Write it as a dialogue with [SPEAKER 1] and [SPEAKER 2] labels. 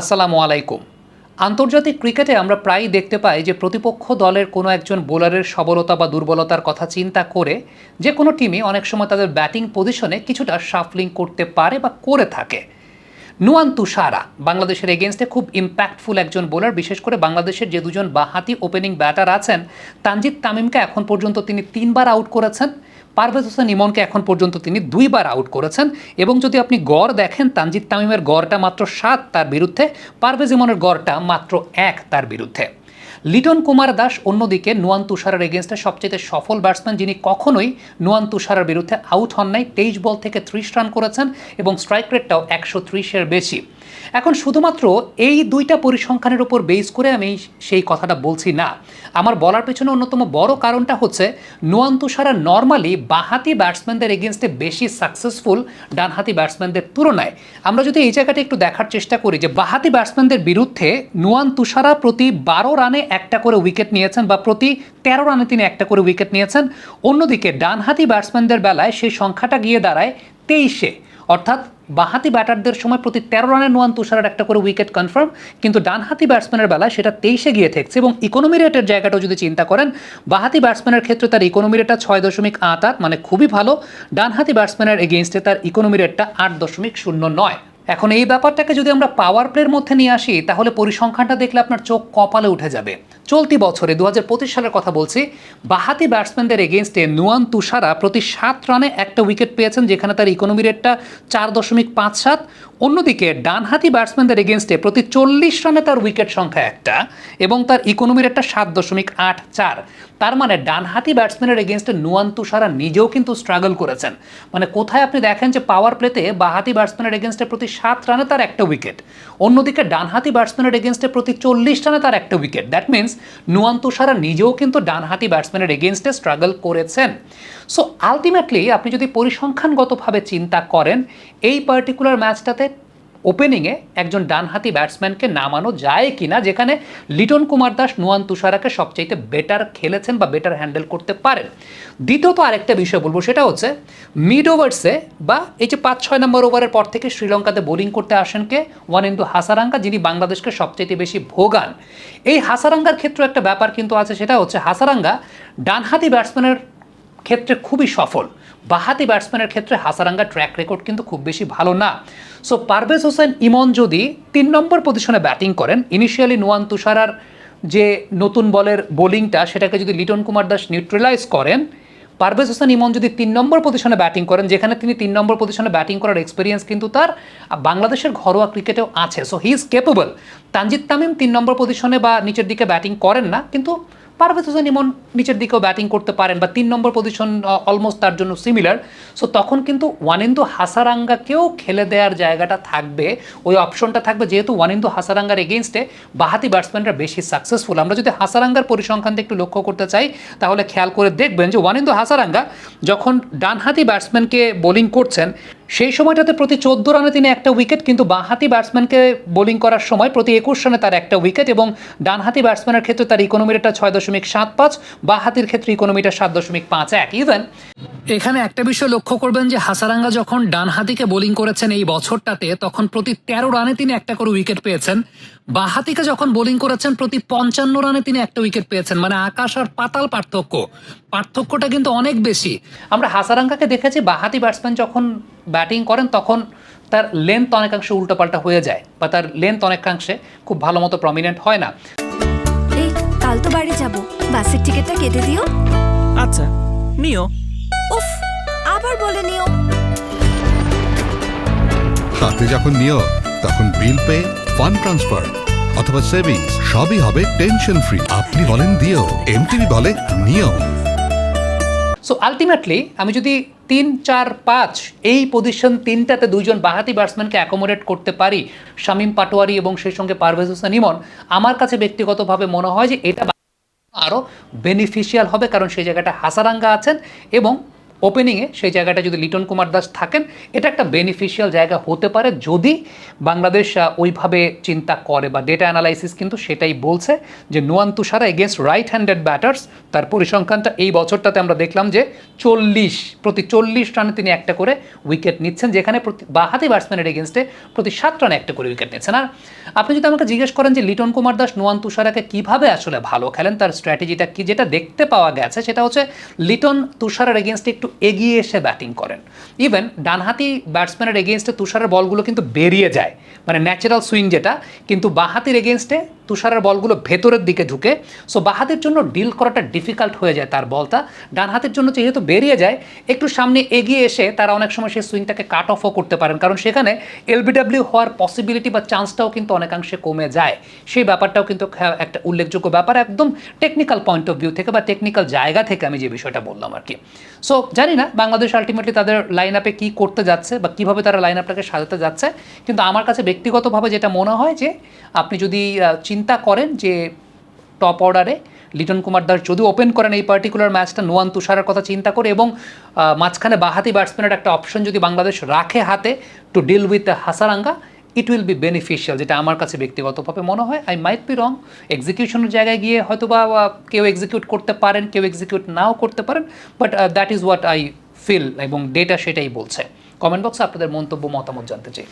[SPEAKER 1] আসসালামু আলাইকুম। আন্তর্জাতিক ক্রিকেটে আমরা প্রায়ই দেখতে পাই যে প্রতিপক্ষ দলের কোনো একজন বোলারের সবলতা বা দুর্বলতার কথা চিন্তা করে যে কোনো টিমই অনেক সময় তাদের ব্যাটিং পজিশনে কিছুটা শাফলিং করতে পারে বা করে থাকে। নুয়ান তুষারা বাংলাদেশের এগেনস্টে খুব ইম্প্যাক্টফুল একজন বোলার, বিশেষ করে বাংলাদেশের যে দুজন বাহাতি ওপেনিং ব্যাটার আছেন, তানজিদ তামিমকে এখন পর্যন্ত তিনি তিনবার আউট করেছেন। পারভেজ হোসেন ইমনকে এখন পর্যন্ত তিনি দুইবার আউট করেছেন এবং যদি আপনি গড় দেখেন, তানজিদ তামিমের গড়টা মাত্র সাত তার বিরুদ্ধে, পারভেজ ইমনের গড়টা মাত্র এক তার বিরুদ্ধে। লিটন কুমার দাস অন্যদিকে নুয়ান তুষারের এগেনস্টে সবচেয়ে সফল ব্যাটসম্যান যিনি কখনোই নুয়ান তুষারের বিরুদ্ধে আউট হন নাই, তেইশ বল থেকে ত্রিশ রান করেছেন এবং স্ট্রাইক রেটটাও একশো ত্রিশের বেশি। এখন শুধুমাত্র এই দুইটা পরিসংখ্যানের উপর বেস করে আমি সেই কথাটা বলছি না। আমার বলার পেছনে অন্যতম বড় কারণটা হচ্ছে নুয়ান তুষারা নর্মালি বাহাতি ব্যাটসম্যানদের এগেনস্টে বেশি সাকসেসফুল ডানহাতি ব্যাটসম্যানদের তুলনায়। আমরা যদি এই জায়গাটা একটু দেখার চেষ্টা করি যে বাহাতি ব্যাটসম্যানদের বিরুদ্ধে নুয়ান তুষারা প্রতি বারো রানে একটা করে উইকেট নিয়েছেন বা প্রতি তেরো রানে তিনি একটা করে উইকেট নিয়েছেন। অন্যদিকে ডানহাতি ব্যাটসম্যানদের বেলায় সেই সংখ্যাটা গিয়ে দাঁড়ায় তেইশে। অর্থাৎ বাহাতি ব্যাটারদের সময় প্রতি তেরো রানে নোয়ান তুষারের একটা করে উইকেট কনফার্ম কিন্তু ডানহাতি ব্যাটসম্যানের বেলায় সেটা তেইশে গিয়ে ঠেকছে এবং ইকোনমি রেটের জায়গাটাও যদি চিন্তা করেন, বাহাতি ব্যাটসম্যানের ক্ষেত্রে তার ইকোনমি রেটটা ছয় দশমিক আট আট মানে খুবই ভালো। ডানহাতি ব্যাটসম্যানের এগেনস্টে তার ইকোনমি রেটটা আট দশমিক শূন্য নয়। এখন এই ব্যাপারটাকে যদি আমরা পাওয়ার প্লের মধ্যে নিয়ে আসি, তাহলে পরিসংখ্যানটা দেখলে আপনার চোখ কপালে উঠে যাবে। চলতি বছরে দু হাজার পঁচিশ সালের কথা বলছি, বাহাতি ব্যাটসম্যানদের এগেনস্টে নুয়ান তুষারা প্রতি সাত রানে একটা উইকেট পেয়েছেন, যেখানে তার ইকোনমি রেটটা চার দশমিক পাঁচ সাত। অন্যদিকে ডানহাতি ব্যাটসম্যানদের এগেনস্টে প্রতি চল্লিশ রানে তার উইকেট সংখ্যা একটা এবং তার ইকোনমির একটা সাত দশমিক আট চার। তার মানে ডানহাতি ব্যাটসম্যানের এগেনস্টে নুয়ান তুষারা নিজেও কিন্তু স্ট্রাগল করেছেন। মানে কোথায় আপনি দেখেন যে পাওয়ার প্লেতে বাহাতি ব্যাটসম্যানের এগেনস্টে প্রতি সাত রানে তার একটা উইকেট অন্যদিকে ডানহাতি ব্যাটসম্যানের এগেনস্টে প্রতি চল্লিশ রানে তার একটা wicket that means Nuwan Thushara নিজেও কিন্তু ডানহাতি ব্যাটসম্যানের এগেনস্টে স্ট্রাগল করেছেন। সো আলটিমেটলি আপনি যদি পরিসংখ্যানগতভাবে চিন্তা করেন, এই পার্টিকুলার ম্যাচটাতে ওপেনিংয়ে একজন ডানহাতি ব্যাটসম্যানকে নামানো যায় কিনা, যেখানে লিটন কুমার দাস, নুয়ান তুষারাকে সবচাইতে বেটার খেলেছেন বা বেটার হ্যান্ডেল করতে পারেন। দ্বিতীয়ত আরেকটা বিষয় বলব, সেটা হচ্ছে মিড ওভার্সে বা এই যে পাঁচ ছয় নম্বর ওভারের পর থেকে শ্রীলঙ্কাতে বোলিং করতে আসেন কে? ওয়ান ইন্দু হাসারাঙ্গা যিনি বাংলাদেশকে সবচাইতে বেশি ভোগান। এই হাসারাঙ্গার ক্ষেত্রে একটা ব্যাপার কিন্তু আছে, সেটা হচ্ছে হাসারাঙ্গা ডানহাতি ব্যাটসম্যানের ক্ষেত্রে খুবই সফল। বাহাতি ব্যাটসম্যানের ক্ষেত্রে হাসারাঙ্গা ট্র্যাক রেকর্ড কিন্তু খুব বেশি ভালো না। সো পারভেজ হোসেন ইমন যদি তিন নম্বর পজিশনে ব্যাটিং করেন ইনিশিয়ালি নোয়ান তুষারার যে নতুন বলের বোলিংটা সেটাকে যদি লিটন কুমার দাস নিউট্রালাইজ করেন, পারভেজ হোসেন ইমন যদি তিন নম্বর পজিশনে ব্যাটিং করেন, যেখানে তিনি তিন নম্বর পজিশনে ব্যাটিং করার এক্সপিরিয়েন্স কিন্তু তার বাংলাদেশের ঘরোয়া ক্রিকেটেও আছে। So he is capable Tanzid Tamim তিন নম্বর পজিশনে বা নিচের দিকে ব্যাটিং করেন না, কিন্তু পারভেজ হোসেন ইমন নিচের দিকেও ব্যাটিং করতে পারেন বা তিন নম্বর পজিশন অলমোস্ট তার জন্য সিমিলার সো তখন কিন্তু ওয়ানিন্দু হাসারাঙ্গাকেও খেলে দেওয়ার জায়গাটা থাকবে। ওই অপশনটা থাকবে যেহেতু ওয়ানিন্দু হাসারাঙ্গার এগেনস্টে বাহাতি ব্যাটসম্যানরা বেশি সাকসেসফুল আমরা যদি হাসারাঙ্গার পরিসংখ্যানটা একটু লক্ষ্য করতে চাই, তাহলে খেয়াল করে দেখবেন যে ওয়ানিন্দু হাসারাঙ্গা যখন ডানহাতি ব্যাটসম্যানকে বোলিং করছেন সেই সময়টাতে প্রতি চোদ্দ রানে তিনি একটা উইকেট কিন্তু বাঁহাতি ব্যাটসম্যানকে বোলিং করার সময় প্রতি একুশ রানে তার একটা উইকেট এবং ডানহাতি ব্যাটসম্যানের ক্ষেত্রে তার ইকোনমিটা ছয় দশমিক সাত পাঁচ, বাঁহাতির ক্ষেত্রে ইকোনমিটা সাত দশমিক পাঁচ এক। ইভেন এখানে একটা বিষয় লক্ষ্য করবেন যে হাসারাঙ্গা যখন ডানহাতিকে বোলিং করেছেন এই বছরটাতে তখন প্রতি তেরো রানে তিনি একটা করে উইকেট পেয়েছেন। বাহাতিকে যখন বোলিং করেছেন প্রতি পঞ্চান্ন রানে তিনি একটা উইকেট পেয়েছেন। মানে আকাশ আর পাতাল পার্থক্য। পার্থক্যটা কিন্তু অনেক বেশি। আমরা হাসারাঙ্গাকে দেখেছি বাহাতি ব্যাটসম্যান যখন ব্যাটিং করেন তখন তার লেন্থ অনেকাংশে উল্টোপাল্টা হয়ে যায় বা তার লেন্থ অনেকাংশে খুব ভালো মতো প্রমিনেন্ট হয় না।
[SPEAKER 2] এই কাল তো বাড়ি যাব। বাসের টিকিটটা কেটে দিও।
[SPEAKER 3] আচ্ছা নিও।
[SPEAKER 4] হাতে যখন নিও, তখন বিল পে ফান্ড ট্রান্সফার অথবা সেভিংস সবই হবে টেনশন ফ্রি আপনি বলেন দিও এমটিভি বলে নিও।
[SPEAKER 1] সো আলটিমেটলি আমি যদি তিন, চার, পাঁচ, এই পজিশন তিনটাতে দুইজন বাহাতি ব্যাটসম্যানকে অ্যাকোমোডেট করতে পারি, শামীম পাটোয়ারি এবং সেই সঙ্গে পারভেজ হোসেন ইমন, আমার কাছে ব্যক্তিগতভাবে মনে হয় যে এটা আরও বেনিফিশিয়াল হবে, কারণ সেই জায়গাটা হাসারাঙ্গা আছেন এবং ওপেনিংয়ে সেই জায়গাটা যদি লিটন কুমার দাস থাকেন, এটা একটা বেনিফিশিয়াল জায়গা হতে পারে যদি বাংলাদেশ ওইভাবে চিন্তা করে বা ডেটা অ্যানালাইসিস কিন্তু সেটাই বলছে যে Nuwan Thushara against right handed batters তার পরিসংখ্যানটা এই বছরটাতে আমরা দেখলাম যে চল্লিশ, প্রতি চল্লিশ রানে তিনি একটা করে উইকেট নিচ্ছেন, যেখানে প্রতি বাহাতি ব্যাটসম্যানের এগেনস্টে প্রতি সাত রানে একটা করে উইকেট নিচ্ছেন। আর আপনি যদি আমাকে জিজ্ঞেস করেন যে লিটন কুমার দাস নোয়ান তুষারাকে কীভাবে আসলে ভালো খেলেন, তার স্ট্র্যাটেজিটা কি যেটা দেখতে পাওয়া গেছে, সেটা হচ্ছে লিটন তুষারের এগেনস্টে একটু এগিয়ে এসে ব্যাটিং করেন। ইভেন ডানহাতি ব্যাটসম্যানের এগেনস্টে তুষারের বলগুলো কিন্তু বেরিয়ে যায়। মানে ন্যাচারাল সুইং যেটা, কিন্তু বাঁহাতির এগেনস্টে তুষারের বলগুলো ভেতরের দিকে ঢুকে সো বাহাতের জন্য ডিল করাটা ডিফিকাল্ট হয়ে যায় তার বলটা। ডান হাতের জন্য যেহেতু বেরিয়ে যায় একটু সামনে এগিয়ে এসে তারা অনেক সময় সেই সুইংটাকে কাট অফও করতে পারেন কারণ সেখানে এলবিডাব্লিউ হওয়ার পসিবিলিটি বা চান্সটাও কিন্তু অনেকাংশে কমে যায়। সেই ব্যাপারটাও কিন্তু একটা উল্লেখযোগ্য ব্যাপার একদম টেকনিক্যাল পয়েন্ট অফ ভিউ থেকে বা টেকনিক্যাল জায়গা থেকে আমি যে বিষয়টা বললাম আর কি। সো জানি না বাংলাদেশ আলটিমেটলি তাদের লাইন আপে কী করতে যাচ্ছে বা কীভাবে তারা লাইন আপটাকে সাজাতে যাচ্ছে কিন্তু আমার কাছে ব্যক্তিগতভাবে যেটা মনে হয় যে আপনি যদি আহ, চিন্তা করেন যে টপ অর্ডারে লিটন কুমার দাস যদি ওপেন করেন এই পার্টিকুলার ম্যাচটা নোয়ান তুষারের কথা চিন্তা করে এবং মাঝখানে বাহাতি ব্যাটসম্যানের একটা অপশন যদি বাংলাদেশ রাখে হাতে to deal with Hasaranga it will be beneficial যেটা আমার কাছে ব্যক্তিগতভাবে মনে হয়। আই মাইট বি রং এক্সিকিউশনের জায়গায় গিয়ে হয়তো বা কেউ এক্সিকিউট করতে পারেন, কেউ এক্সিকিউট নাও করতে পারেন but that is what I feel এবং ডেটা সেটাই বলছে। কমেন্ট বক্সে আপনাদের মন্তব্য, মতামত জানতে চাই।